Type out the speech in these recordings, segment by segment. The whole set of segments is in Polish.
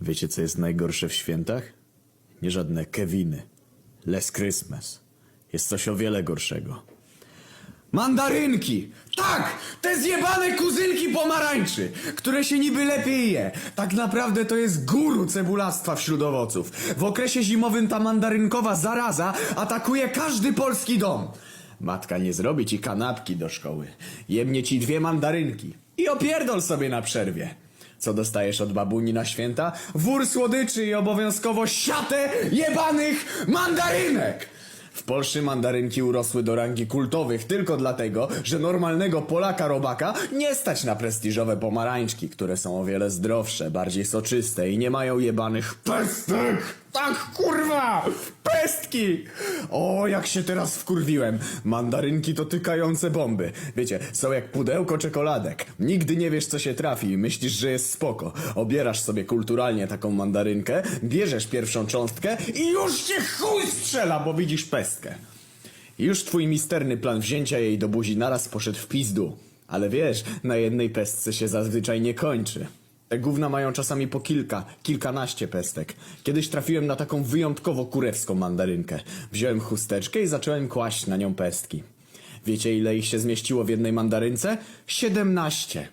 Wiecie, co jest najgorsze w świętach? Nie żadne Keviny. Less Christmas. Jest coś o wiele gorszego. Mandarynki! Tak! Te zjebane kuzynki pomarańczy, które się niby lepiej je. Tak naprawdę to jest guru cebulactwa wśród owoców. W okresie zimowym ta mandarynkowa zaraza atakuje każdy polski dom. Matka nie zrobi ci kanapki do szkoły. Jemnie ci dwie mandarynki. I opierdol sobie na przerwie. Co dostajesz od babuni na święta? Wór słodyczy i obowiązkowo siatę jebanych mandarynek! W Polsce mandarynki urosły do rangi kultowych tylko dlatego, że normalnego Polaka robaka nie stać na prestiżowe pomarańczki, które są o wiele zdrowsze, bardziej soczyste i nie mają jebanych pestek! Tak, kurwa! Pestki! O, jak się teraz wkurwiłem. Mandarynki to tykające bomby. Wiecie, są jak pudełko czekoladek. Nigdy nie wiesz, co się trafi myślisz, że jest spoko. Obierasz sobie kulturalnie taką mandarynkę, bierzesz pierwszą cząstkę i już cię chuj strzela, bo widzisz pestkę. Już twój misterny plan wzięcia jej do buzi naraz poszedł w pizdu. Ale wiesz, na jednej pestce się zazwyczaj nie kończy. Te gówna mają czasami po kilka, kilkanaście pestek. Kiedyś trafiłem na taką wyjątkowo kurewską mandarynkę. Wziąłem chusteczkę i zacząłem kłaść na nią pestki. Wiecie ile ich się zmieściło w jednej mandarynce? Siedemnaście.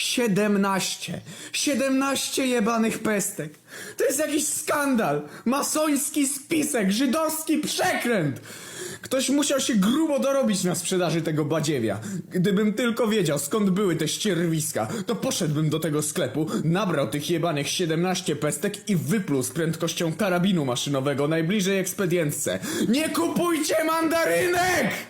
Siedemnaście. Siedemnaście jebanych pestek. To jest jakiś skandal. Masoński spisek, żydowski przekręt. Ktoś musiał się grubo dorobić na sprzedaży tego badziewia. Gdybym tylko wiedział skąd były te ścierwiska, to poszedłbym do tego sklepu, nabrał tych jebanych 17 pestek i wypluł z prędkością karabinu maszynowego najbliżej ekspedientce. Nie kupujcie mandarynek!